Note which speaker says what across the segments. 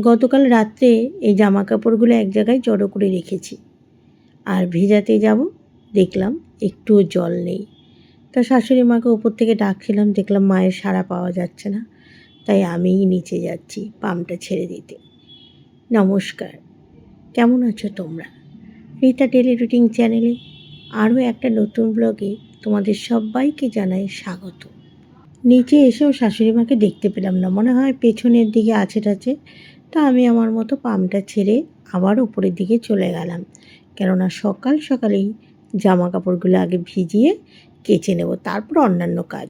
Speaker 1: গতকাল রাত্রে এই জামা কাপড়গুলো এক জায়গায় জড়ো করে রেখেছি। আর ভেজাতে যাব, দেখলাম একটুও জল নেই। তা শাশুড়ি মাকে ওপর থেকে ডাকছিলাম, দেখলাম মায়ের সাড়া পাওয়া যাচ্ছে না। তাই আমিই নিচে যাচ্ছি পাম্পটা ছেড়ে দিতে। নমস্কার, কেমন আছো তোমরা? রীতা ডেলি রুটিন চ্যানেলে আরও একটা নতুন ব্লগে তোমাদের সবাইকে জানাই স্বাগত। নিচে এসেও শাশুড়ি মাকে দেখতে পেলাম না, মনে হয় পেছনের দিকে আছে টাছে তা আমি আমার মতো পাম্পটা ছেড়ে আবার উপরের দিকে চলে গেলাম। কেননা সকাল সকালেই জামা কাপড়গুলো আগে ভিজিয়ে কেচে নেব, তারপর অন্যান্য কাজ।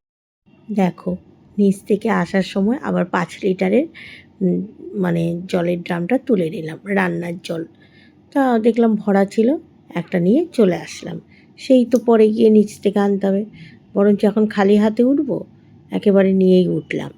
Speaker 1: দেখো, নিচ থেকে আসার সময় আবার পাঁচ লিটারের মানে জলের ড্রামটা তুলে নিলাম, রান্নার জল। তা দেখলাম ভরা ছিল, একটা নিয়ে চলে আসলাম। সেই তো পরে গিয়ে নিচ থেকে আনতে হবে, বরঞ্চ এখন খালি হাতে উঠবো, একেবারে নিয়েই উঠলাম।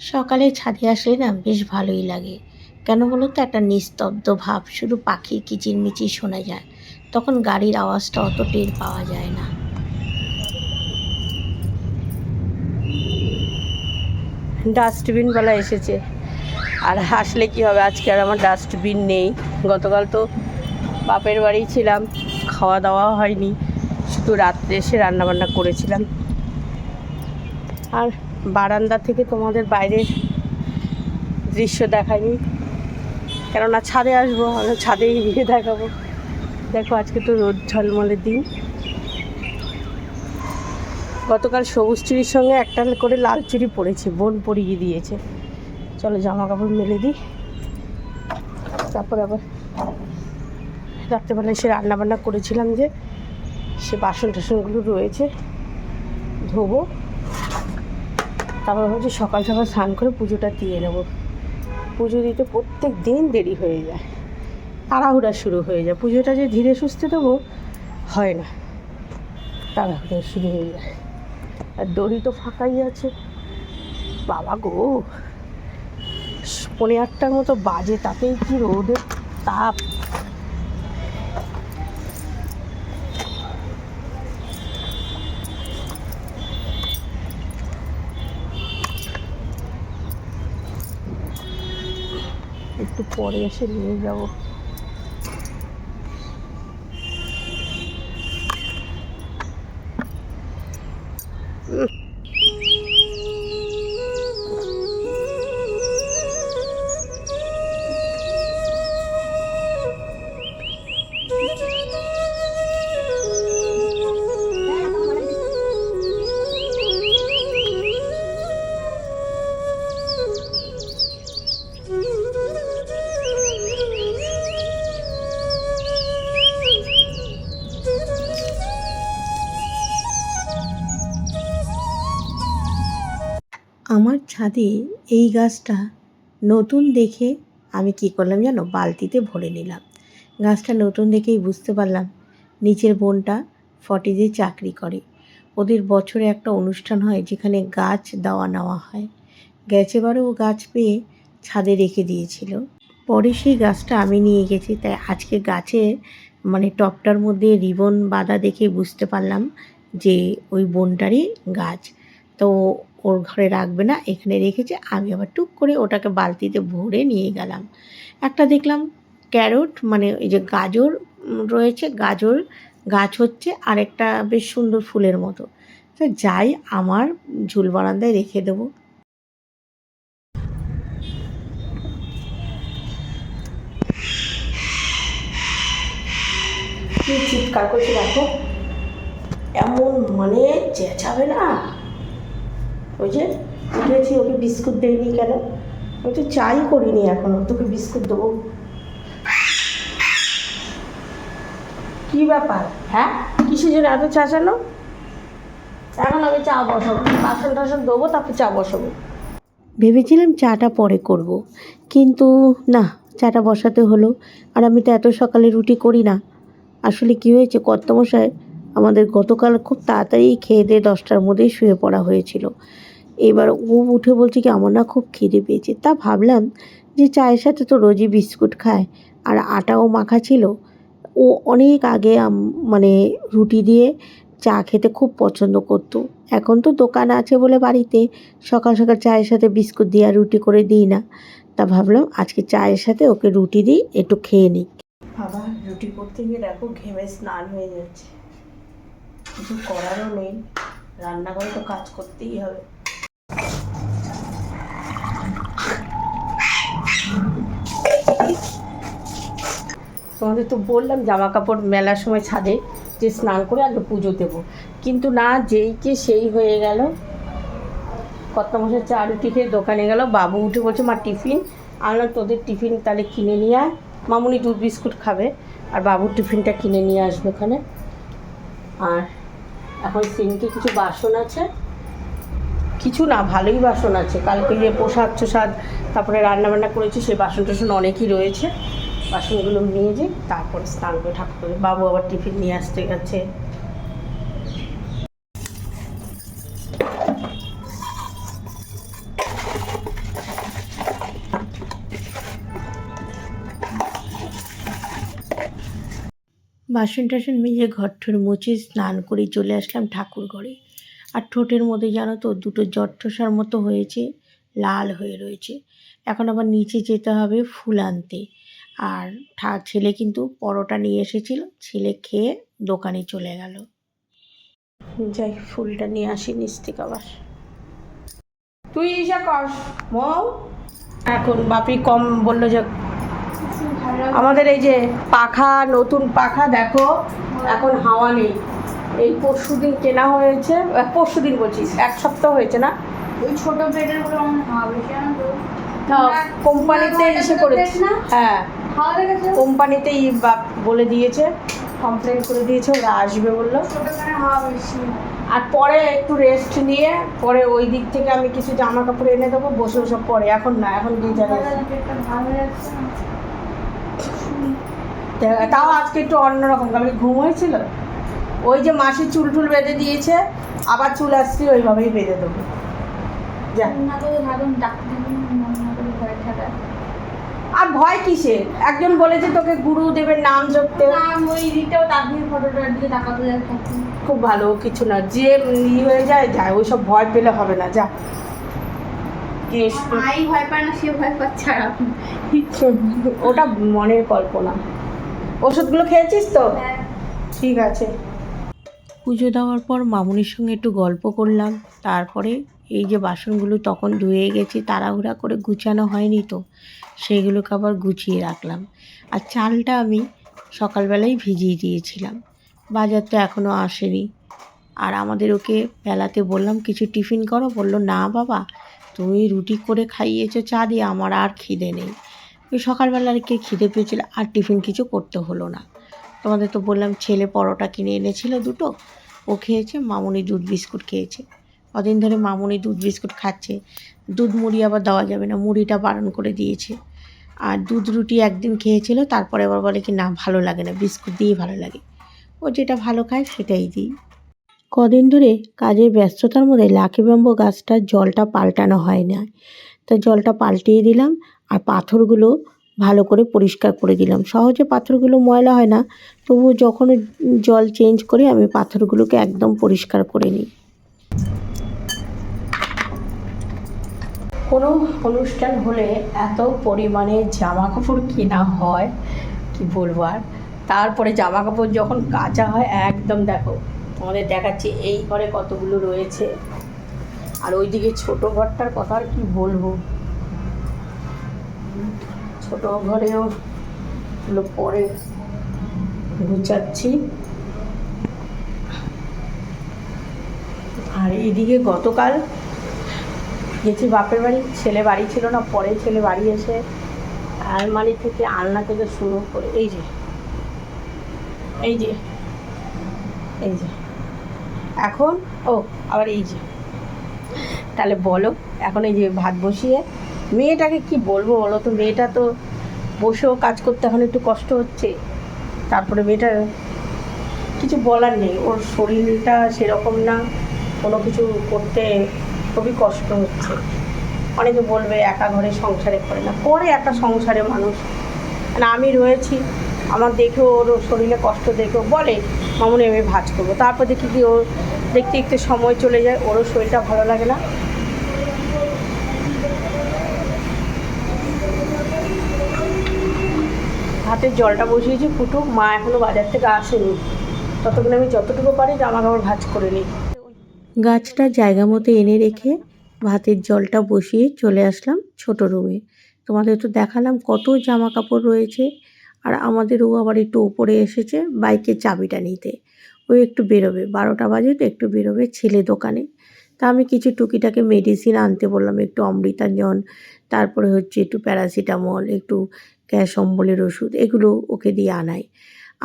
Speaker 1: সকালে ছাদে আসলে না বেশ ভালোই লাগে। কেন বলো তো? একটা নিস্তব্ধ ভাব, শুধু পাখির কিচিরমিচির শোনা যায়। তখন গাড়ির আওয়াজটা অত টের পাওয়া যায় না।
Speaker 2: ডাস্টবিনওয়ালা এসেছে। আর আসলে কি হবে? আজকে আর আমার ডাস্টবিন নেই। গতকাল তো বাপের বাড়ি ছিলাম, খাওয়া দাওয়া হয়নি। শুধু রাত্রে এসে রান্নাবান্না করেছিলাম। আর বারান্দা থেকে তোমাদের বাইরের দৃশ্য দেখায়নি কেননা ছাদে আসব, আমি ছাদেই গিয়ে দেখাবো। দেখো, আজকে তো রোদ ঝলমলের দিন। গতকাল সবুজ চুরির সঙ্গে একটা করে লাল চুড়ি পড়েছে, বোন পরিয়ে দিয়েছে। চলো জামা কাপড় মেলে দিই। তারপর আবার রাত্রেবেলায় সে রান্না বান্না করেছিলাম যে, সে বাসন টাসনগুলো রয়েছে, ধোবো। তারপর ভাবছি সকাল সকাল স্নান করে পুজোটা দিয়ে নেব। পুজো দিতে প্রত্যেক দিন দেরি হয়ে যায়। তাড়াহুড়া শুরু হয়ে যায়। পুজোটা যে ধীরে সুস্থে দেবো, হয় না। তাড়াহুড়া শুরু হয়ে যায়। আর দড়ি তো ফাঁকাই আছে। বাবা গো! পনেরো আটটার মতো বাজে, তাতেই কি রোদের তাপ। একটু পরে এসে নিয়ে যাব
Speaker 1: আমার ছাদে এই গাছটা নতুন দেখে আমি কি করলাম জানো? বালতিতে ভরে নিলাম। গাছটা নতুন দেখেই বুঝতে পারলাম নিচের বোনটা ফটিজে চাকরি করে। ওদের বছরে একটা অনুষ্ঠান হয় যেখানে গাছ দেওয়া নেওয়া হয়। গেছেবারেও গাছ পেয়ে ছাদে রেখে দিয়েছিল। পরে সেই গাছটা আমি নিয়ে গেছি। তাই আজকে গাছে মানে টপটার মধ্যে রিবন বাঁধা দেখে বুঝতে পারলাম যে ওই বোনটারই গাছ। তো ওর ঘরে রাখবে না, এখানে রেখেছে। আমি আবার টুক করে ওটাকে বালতিতে ভরে নিয়ে গেলাম। একটা দেখলাম ক্যারট মানে ওই যে গাজর রয়েছে, গাজর গাছ হচ্ছে, আর একটা বেশ সুন্দর ফুলের মতো। তো যাই, আমার ঝুল বারান্দায় রেখে দেবো।
Speaker 2: চিৎকার করছে দেখো? এমন মানে চেঁচাবে না? ওই যে উঠেছি, ওকে বিস্কুট দেয়নি কেন? আমি তো চাই করিনি এখনও, তোকে বিস্কুট দেবো। কি ব্যাপার? হ্যাঁ? কিসের জন্য এত চেঁচানো এখন আমি চা বসাবো বাসন টাসন দেবো তারপর চা বসাবো।
Speaker 1: ভেবেছিলাম চাটা পরে করব। কিন্তু না, চাটা বসাতে হলো, আর আমি তো এত সকালে রুটি করি না। আসলে কি হয়েছে, কর্তমশাই আমাদের গতকাল খুব তাড়াতাড়ি খেয়ে দিয়ে দশটার মধ্যেই শুয়ে পড়া হয়েছিল।
Speaker 2: এবার ও উঠে বলছে কি, আমার না খুব খিদে পেয়েছে। তা ভাবলাম যে চায়ের সাথে তো রোজই বিস্কুট খায়। আর আটাও মাখা ছিল। ও অনেক আগে মানে রুটি দিয়ে চা খেতে খুব পছন্দ করতো। এখন তো দোকান আছে বলে বাড়িতে। সকাল সকাল চায়ের সাথে বিস্কুট দিয়ে আর রুটি করে দিই না। তা ভাবলাম আজকে চায়ের সাথে ওকে রুটি দিই, একটু খেয়ে নিই। বাবা, রুটি করতে গিয়ে দেখো ঘেমে স্নান হয়ে যাচ্ছে। কিছু করারও নেই। রান্নাঘরে তো কাজ করতেই হবে। তোমাদের তো বললাম জামা কাপড় মেলার সময় ছাদে যে স্নান করে আগে পুজো দেবো। কিন্তু না, যেই কে সেই হয়ে গেল। কর্তামশাই চা রুটি খেয়ে দোকানে গেল। বাবু উঠে বলছে, মা, টিফিন? আনলাম তোদের টিফিন তাহলে কিনে নিয়ে আয়। মামুনি দুধ বিস্কুট খাবে। আর বাবুর টিফিনটা কিনে নিয়ে আসবে ওখানে। আর এখন সিঙ্কে কিছু বাসন আছে। কিছু না, ভালোই বাসন আছে। কালকে যে প্রসাদ টোসাদ তারপরে রান্না বান্না করেছি, সেই বাসন টাসন অনেকই রয়েছে। বাসনগুলো নিয়ে যাই তারপরে স্নান করে ঠাকুর করে বাবু আবার টিফিন নিয়ে আসতে গেছে। বাসন টাসন মেজে ঘর ঠর মুছে স্নান করে চলে আসলাম ঠাকুর ঘরে। আর ঠোঁটের মধ্যে জানো তো, দুটো জট্টসার মতো হয়েছে, লাল হয়ে রয়েছে। এখন আবার নিচে যেতে হবে ফুল আনতে। আর ঠা- ছেলে কিন্তু পরোটা নিয়ে এসেছিল, ছেলে খেয়ে দোকানে চলে গেল। যাই, ফুলটা নিয়ে আসি নিচ থেকে আবার। তুই ইসা কর এখন বাপি কম বলল যে, আমাদের এই যে পাখা, নতুন পাখা, দেখো, এখন হাওয়া নেই। এই পরশু দিন কেনা হয়েছে পরশু দিন বলছি এক সপ্তাহ হয়েছে না?
Speaker 3: ওই ছোট প্লেটেরগুলো হাওয়া বেশি জানো তো
Speaker 2: কোম্পানিতে এসে করেছে। হ্যাঁ। বাপ বলে দিয়েছে কমপ্লেন করে দিয়েছে ওরা আসবে বলল। আর পরে একটু রেস্ট নিয়ে পরে ওই দিক থেকে আমি কিছু জামা কাপড় এনে দেবো বসে বসে পরে এখন না এখন গিজারে
Speaker 3: যাবে
Speaker 2: তাও আজকে একটু অন্যরকম কালকে ঘুম হয়েছিল? ওই যে মাসি চুল টুল বেঁধে দিয়েছে আবার চুল আসছি ওইভাবেই বেঁধে দেবো। আর ভয় কিসের একজন বলেছে তোকে গুরুদেবের নাম জপতে। খুব ভালো কিছু না যে ই হয়ে যায় যায় ওই সব ভয় পেলে হবে না যা।
Speaker 3: ভয় পায় না সে ভয় পাচ্ছে
Speaker 2: ওটা মনের কল্পনা। ওষুধগুলো খেয়েছিস তো?
Speaker 3: হ্যাঁ।
Speaker 2: ঠিক আছে। পুজো দেওয়ার পর মামুনির সঙ্গে একটু গল্প করলাম। তারপরে এই যে বাসনগুলো তখন ধুয়ে গেছি, তাড়াহুড়া করে গুছানো হয়নি তো সেগুলোকে আবার গুছিয়ে রাখলাম। আর চালটা আমি সকালবেলাই ভিজিয়ে দিয়েছিলাম। বাজার তো এখনও আসেনি। আর আমাদের ওকে বেলাতে বললাম, কিছু টিফিন করো? বলল, না বাবা, তুমি রুটি করে খাইয়েছো, চা দিয়ে আমার আর খিদে নেই। সকালবেলা আর কি খিদে পেয়েছিল, আর টিফিন কিছু করতে হলো না। তোমাদের তো বললাম ছেলে পরোটা কিনে এনেছিল দুটো। ও খেয়েছে, মামুনি দুধ বিস্কুট খেয়েছে। কদিন ধরে মামুনি দুধ বিস্কুট খাচ্ছে। দুধ মুড়ি আবার দেওয়া যাবে না, মুড়িটা বারণ করে দিয়েছে। আর দুধ রুটি একদিন খেয়েছিল, তারপরে আবার বলে কি, না, ভালো লাগে না, বিস্কুট দিয়েই ভালো লাগে। ও যেটা ভালো খায় সেটাই দিই। কদিন ধরে কাজের ব্যস্ততার মধ্যে লাকি ব্যাম্বো গাছটার জলটা পাল্টানো হয় না তা জলটা পাল্টিয়ে দিলাম, আর পাথরগুলো ভালো করে পরিষ্কার করে দিলাম। সহজে পাথরগুলো ময়লা হয় না, তবুও যখন জল চেঞ্জ করি, আমি পাথরগুলোকে একদম পরিষ্কার করে নিই। কোনো অনুষ্ঠান হলে এত পরিমাণে জামা কাপড় কেনা হয়, কি বলব আর? তারপরে জামা কাপড় যখন কাচা হয়, একদম দেখো, তোমাদের দেখাচ্ছি, এই ঘরে কতগুলো রয়েছে। আর ওইদিকে ছোট ঘরটার কথা আর কি বলব? ছোট ঘরেও এগুলো পরে গুছাচ্ছি। আর এইদিকে গতকাল গেছি বাপের বাড়ি, ছেলে বাড়ি ছিল না, পরে ছেলে বাড়ি এসে আলমারি থেকে আলনা থেকে শুরু করে, এই যে এই যে এই যে, এখন, ও, আবার এই যে, তাহলে বলো, এখন এই যে ভাত বসিয়ে মেয়েটাকে কি বলব বলো তো? মেয়েটা তো বসেও কাজ করতে এখন একটু কষ্ট হচ্ছে। তারপরে মেয়েটা কিছু বলার নেই। ওর শরীরটা সেরকম না। কোনো কিছু করতে খুবই কষ্ট হচ্ছে। অনেকে বলবে একা ঘরে সংসারে করে না। করে একা সংসারে মানুষ। মানে আমি রয়েছি। আমার দেখে ওর শরীরে কষ্ট দেখেও বলে, মামুনি, আমি ভাজ করব তারপর দেখি কি ওর দেখতে দেখতে সময় চলে যায়। ওরও শরীরটা ভালো লাগে না। হাতের জলটা বসিয়েছি, ফুটুক, মা এখনও বাজার থেকে আসেনি। ততক্ষণ আমি যতটুকু পারি জামা কাপড় ভাজ করে নিই।
Speaker 1: গাছটা জায়গা মতো এনে রেখে ভাতের জলটা বসিয়ে চলে আসলাম ছোট রুমে তোমাদের তো দেখালাম কত জামা কাপড় রয়েছে, আর আমাদেরও আবার একটু উপরে এসেছে বাইকের চাবিটা নিতে। ও একটু বেরোবে, বারোটা বাজে তো একটু বেরোবে ছেলে দোকানে। তা আমি কিছু টুকিটাকে মেডিসিন আনতে বললাম, একটু অমৃতাঞ্জন, তারপরে হচ্ছে একটু প্যারাসিটামল একটু গ্যাস অম্বলের ওষুধ, এগুলো ওকে দিয়ে আনাই।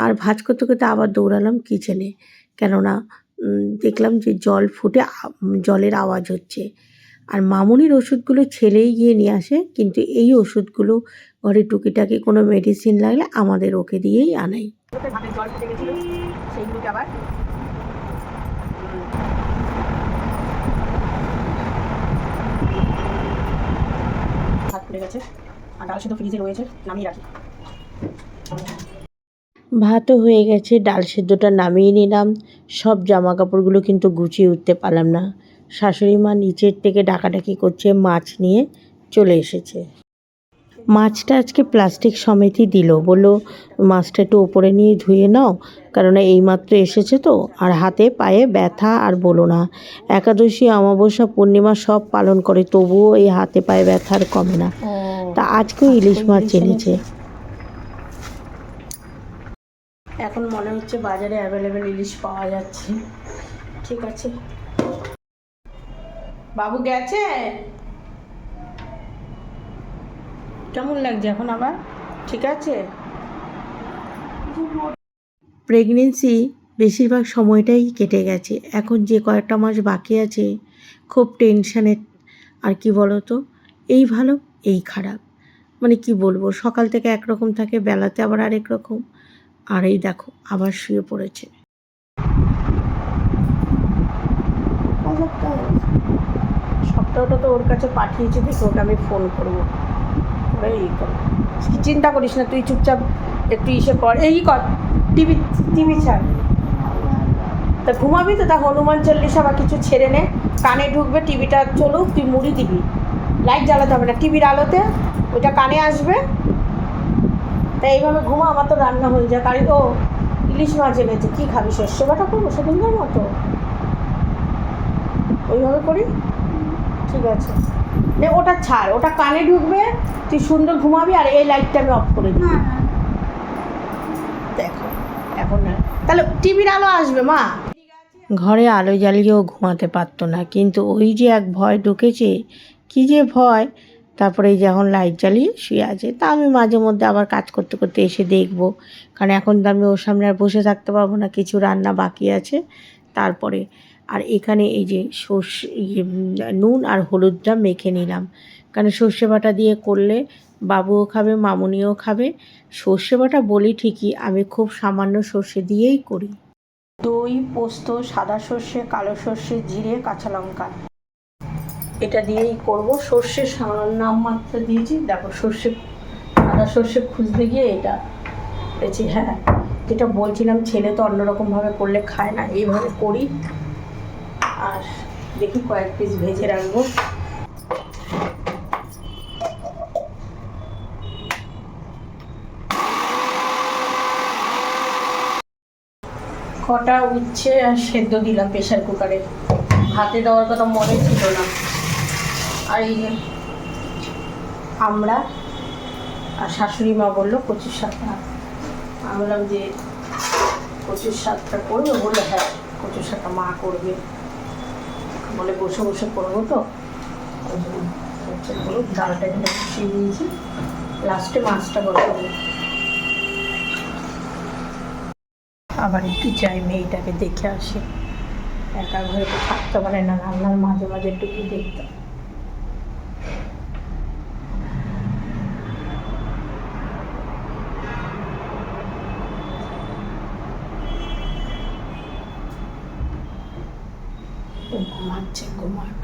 Speaker 1: আর ভাজ করতে করতে আবার দৌড়ালাম কিচেনে। কেননা দেখলাম যে জল ফুটে জলের আওয়াজ হচ্ছে। আর মামুনির ওষুধগুলো ছেলেই গিয়ে নিয়ে আসে, কিন্তু এই ওষুধগুলো ঘরে টুকিটাকি কোনো মেডিসিন লাগলে আমাদের ওকে দিয়েই আনাই।
Speaker 2: ফুটে গেছে। আর ডাল ফ্রিজে রয়েছে নামিয়ে রাখি।
Speaker 1: ভাতও হয়ে গেছে ডাল সেদ্ধটা নামিয়ে নিলাম। সব জামা কাপড়গুলো কিন্তু গুছিয়ে উঠতে পারলাম না। শাশুড়ি মা নিচের থেকে ডাকাডাকি করছে মাছ নিয়ে চলে এসেছে। মাছটা আজকে প্লাস্টিক সমেতই দিল। বলল মাছটা একটু ওপরে নিয়ে ধুয়ে নাও কারণ এইমাত্র এসেছে তো আর হাতে পায়ে ব্যথা আর বলো না। একাদশী অমাবস্যা পূর্ণিমা সব পালন করে তবুও এই হাতে পায়ে ব্যথা আর কমে না। তা আজকেও ইলিশ মাছ এনেছে।
Speaker 2: এখন মনে হচ্ছে বাজারে অ্যাভেলেবেল ইলিশ পাওয়া যাচ্ছে। ঠিক আছে। বাবু গেছে? কেমন লাগছে এখন আবার? ঠিক আছে।
Speaker 1: প্রেগনেন্সি বেশিরভাগ সময়টাই কেটে গেছে। এখন যে কয়েকটা মাস বাকি আছে খুব টেনশানে আর কি বলো তো এই ভালো এই খারাপ। মানে কি বলব, সকাল থেকে একরকম থাকে, বেলাতে আবার আরেক রকম। আর এই দেখো, আবার শুয়ে পড়েছে।
Speaker 2: সপ্তাহটা তো ওর কাছে পাঠিয়েছি, দেখে ওকে আমি ফোন করব। ওরা এই কর। চিন্তা করিস না, তুই চুপচাপ একটু ইসে কর। এই কর, টিভি টিভি ছাড়। তা ঘুমাবি তো, তা হনুমান চল্লিশা বা কিছু ছেড়ে নে। কানে ঢুকবে, টিভিটা চলুক, তুই মুড়ি দিবি। লাইট জ্বালাতে হবে না টিভির আলোতে ওইটা কানে আসবে। তা এইভাবে ঘুমা আমার তো রান্না হয়ে যায়। কারি ও ইলিশ মাছ এনেছে কী খাবি? শস্য বাটা করব? সেদিনকার মতো। ওইভাবে করি। ঠিক আছে। নে ওটা ছাড় ওটা কানে ঢুকবে তুই সুন্দর ঘুমাবি আর এই লাইটটা আমি অফ করে দিই দেখো এখন না তাহলে টিভির আলো আসবে মা।
Speaker 1: ঘরে আলো জ্বালিয়েও ঘুমাতে পারতো না কিন্তু ওই যে এক ভয় ঢুকেছে কী যে ভয়। তারপরে এই যে লাইট জ্বালিয়ে শুয়ে আছে। তা আমি মাঝে মধ্যে আবার কাজ করতে করতে এসে দেখব। কারণ এখন তো আমি ওর সামনে আর বসে থাকতে পারব না কিছু রান্না বাকি আছে। তারপরে আর এখানে এই যে সর্ষে ইয়ে, নুন আর হলুদটা মেখে নিলাম। কারণ সর্ষে বাটা দিয়ে করলে বাবুও খাবে মামুনিও খাবে। সর্ষে বাটা বলি ঠিকই আমি খুব সামান্য সর্ষে দিয়েই করি।
Speaker 2: দই পোস্ত সাদা সর্ষে কালো সর্ষে জিরে কাঁচা লঙ্কা। এটা দিয়েই করব। সর্ষে নামমাত্র দিয়েছি। দেখো, সর্ষে, সাদা সর্ষে খুঁজতে গিয়ে এটা পেয়েছি। হ্যাঁ যেটা বলছিলাম, ছেলে তো অন্যরকমভাবে করলে খায় না। এইভাবে করি। আর দেখি কয়েক পিস ভেজে রাখব। কটা উচ্ছে আর সেদ্ধ দিলাম প্রেশার কুকারে। ভাতে দেওয়ার কথা মনে ছিল না। আর এই আমরা আর শাশুড়ি মা বলল কচুর শাকটা। আমি বললাম যে কচুর শাকটা করবে বলে হ্যাঁ কচুর শাকটা মা করবে। বলে বসে বসে করব তো। বলুন ডালটা এখানে বসিয়ে দিয়েছি। লাস্টে মাছটা বসাবো। আবার একটু যাই, মেয়েটাকে দেখে আসি। একা ঘরে থাকতে পারে না, রান্নার মাঝে মাঝে একটু কি দেখতে single mark.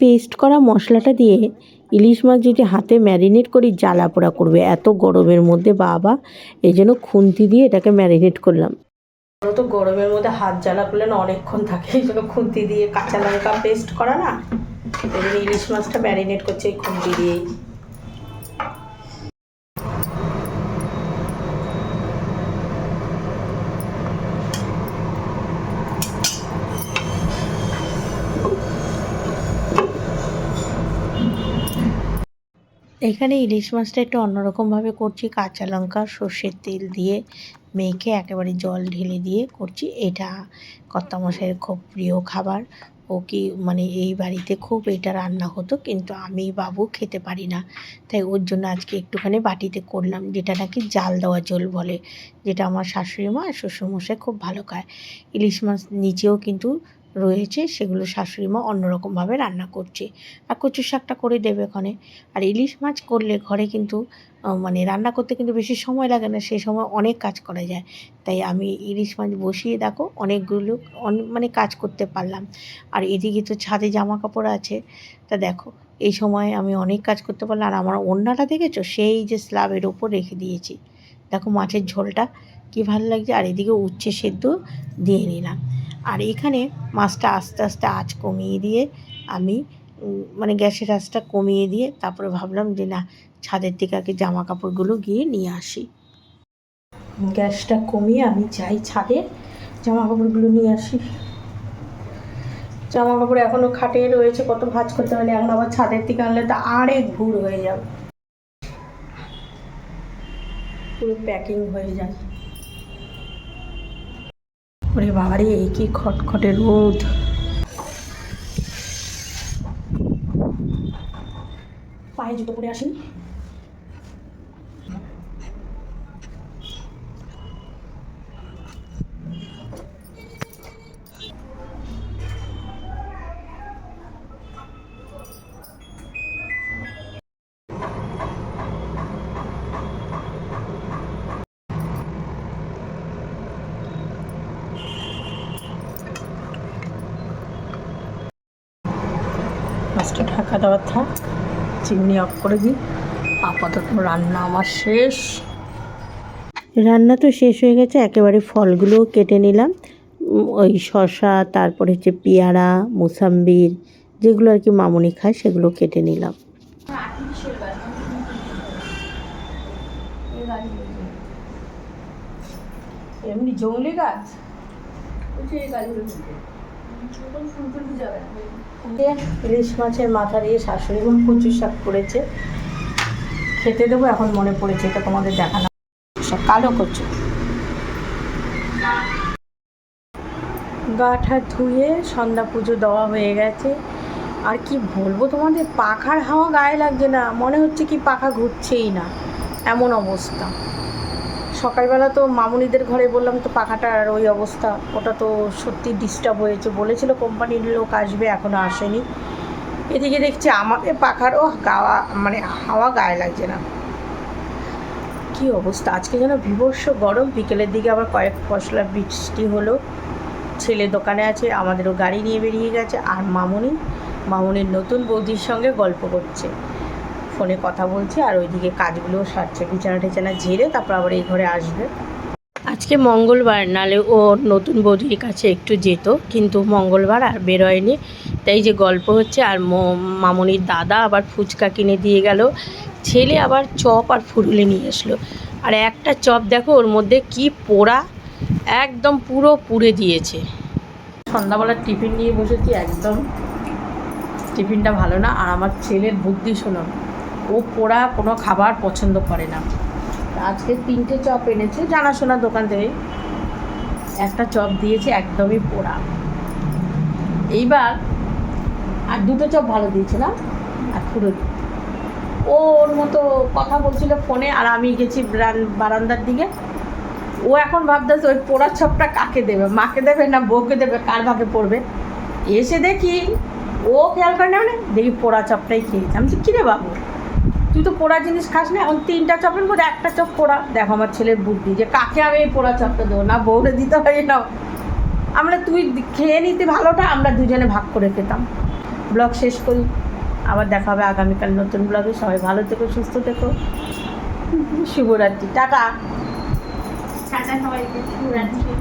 Speaker 1: পেস্ট করা মশলাটা দিয়ে ইলিশ মাছ যদি হাতে ম্যারিনেট করি জ্বালা পোড়া করবে এত গরমের মধ্যে বাবা, এই জন্য খুন্তি দিয়ে এটাকে ম্যারিনেট করলাম
Speaker 2: তো, গরমের মধ্যে হাত জ্বালা করলে না অনেকক্ষণ থাকে। এই জন্য দিয়ে কাঁচা লঙ্কা পেস্ট করা না? ইলিশ মাছটা ম্যারিনেট করছে এই খুন্তি দিয়েই।
Speaker 1: এখানে ইলিশ মাছটা একটু অন্যরকমভাবে করছি, কাঁচা লঙ্কা, সর্ষের তেল দিয়ে। মেখে একেবারে জল ঢেলে দিয়ে করছি। এটা কর্তামশাইয়ের খুব প্রিয় খাবার। ও কি মানে এই বাড়িতে খুব এটা রান্না হতো, কিন্তু আমি বাবু খেতে পারি না। তাই ওর জন্য আজকে একটুখানি বাটিতে করলাম, যেটা নাকি জাল দেওয়া জল বলে, যেটা আমার শাশুড়ি মা আর শ্বশুরমশাই খুব ভালো খায়। ইলিশ মাছ নিচেও কিন্তু রয়েছে, সেগুলো শাশুড়ি মা অন্যরকমভাবে রান্না করছে। আর কচু শাকটা করে দেবে ওখানে। আর ইলিশ মাছ করলে ঘরে কিন্তু মানে রান্না করতে কিন্তু বেশি সময় লাগে না সেই সময় অনেক কাজ করা যায়। তাই আমি ইলিশ মাছ বসিয়ে দেখো, অনেকগুলো, অন- মানে কাজ করতে পারলাম। আর এদিকে তো ছাদে জামা কাপড় আছে। তা দেখো, এই সময় আমি অনেক কাজ করতে পারলাম। আর আমার ওড়নাটা দেখেছ? সেই যে স্ল্যাবের ওপর রেখে দিয়েছি। দেখো মাছের ঝোলটা, কি ভালো লাগছে। আর এদিকে উচ্ছে সেদ্ধ দিয়ে নিলাম। আর এখানে মাছটা আস্তে আস্তে আঁচ কমিয়ে দিয়ে আমি মানে গ্যাসের আঁচটা কমিয়ে দিয়ে তারপরে ভাবলাম যে না, ছাদের থেকে আগে জামা কাপড়গুলো গিয়ে নিয়ে আসি।
Speaker 2: গ্যাসটা কমিয়ে আমি যাই ছাদে জামা কাপড়গুলো নিয়ে আসি। জামা কাপড় এখনও খাটে রয়েছে, কত ভাঁজ করতে পারি, এখন আবার ছাদের থেকে আনলে তো আরেক ভুর হয়ে যাবে। পুরো প্যাকিং হয়ে যায়। ওরে বাবারে এই কি খটখটে রোদ। পায়ে জুতো পরে আসেনি। থাক চিমনি অফ করে দিই। আপাতত রান্না আমার শেষ।
Speaker 1: রান্না তো শেষ হয়ে গেছে একেবারে ফলগুলোও কেটে নিলাম। ওই শশা তারপরে হচ্ছে পেয়ারা মুসাম্বির যেগুলো আর কি মামুনি খায় সেগুলো কেটে নিলাম।
Speaker 2: এমনি জঙ্গলি গাছ?
Speaker 3: গাছগুলো
Speaker 2: ইলিশ মাছের মাথা দিয়ে শাশুড়ি মা কচু শাক করেছে। খেতে দেবো, এখন মনে পড়েছে এটা তোমাদের দেখানো। কালো কচু। গা ঠা ধুয়ে সন্ধ্যা পুজো দেওয়া হয়ে গেছে। আর কি বলব তোমাদের, পাখার হাওয়া গায়ে লাগছে না। মনে হচ্ছে কি পাখা ঘুরছেই না। এমন অবস্থা। সকালবেলা তো মামুনিদের ঘরে বললাম তো পাখাটার ওই অবস্থা, ওটা তো সত্যি ডিস্টার্ব হয়েছে। বলেছিল কোম্পানির লোক আসবে এখনও আসেনি। এদিকে দেখছি আমাদের পাখারও গাওয়া মানে হাওয়া গায়ে লাগছে না। কি অবস্থা? আজকে যেন বিভৎস গরম, বিকেলের দিকে আবার কয়েক ফসলা বৃষ্টি হলো। ছেলে দোকানে আছে, আমাদেরও গাড়ি নিয়ে বেরিয়ে গেছে। আর মামুনি, মামুনির নতুন বৌদির সঙ্গে গল্প করছে। ফোনে কথা বলছে আর ওইদিকে কাজগুলোও সারছে, বিছানা টিছানা ঝেড়ে তারপর আবার এই ঘরে আসবে। আজকে মঙ্গলবার, নালে ও নতুন বৌদির কাছে একটু যেত, কিন্তু মঙ্গলবার আর বেরোয়নি। তাই যে গল্প হচ্ছে, আর মামনির দাদা আবার ফুচকা কিনে দিয়ে গেল, ছেলে আবার চপ আর ফুরুলি নিয়ে আসলো। আর একটা চপ দেখো, ওর মধ্যে কি পোড়া, একদম পুরো পুড়ে দিয়েছে। সন্ধ্যাবেলার টিফিন নিয়ে বসেছি, একদম। টিফিনটা ভালো না, আর আমার ছেলের বুদ্ধি শোনো। ও পোড়া কোনো খাবার পছন্দ করে না। আজকে তিনটে চপ এনেছে জানাশোনা দোকান থেকে। একটা চপ দিয়েছে একদমই পোড়া। এইবার আর দুটো চপ ভালো দিয়েছে না? আর পুরো ও ওর মতো কথা বলছিল ফোনে, আর আমি গেছি বারান্দার দিকে। ও এখন ভাবতেছে ওই পোড়া চপটা কাকে দেবে? মাকে দেবে না বউকে দেবে? কার ভাগে পড়বে? এসে দেখি ও খেয়াল করে না দেখি পোড়া চপটাই খেয়েছে। আমি কিরে বাবু? তুই তো পোড়া জিনিস খাস না, এখন তিনটা চপের মধ্যে একটা চপ পোড়া। দেখো আমার ছেলের বুদ্ধি, যে কাকে আমি এই পোড়া চপটা দেবো? না, বউরে দিতে হয়, না। আমরা তুই খেয়ে নিতে ভালোটা, আমরা দুজনে ভাগ করে খেতাম। ব্লগ শেষ করি। আবার দেখা হবে আগামীকাল নতুন ব্লগে। সবাই ভালো থেকো, সুস্থ থেকো। শুভরাত্রি। টাটা।
Speaker 3: টাটা সবাইকে। শুভরাত্রি।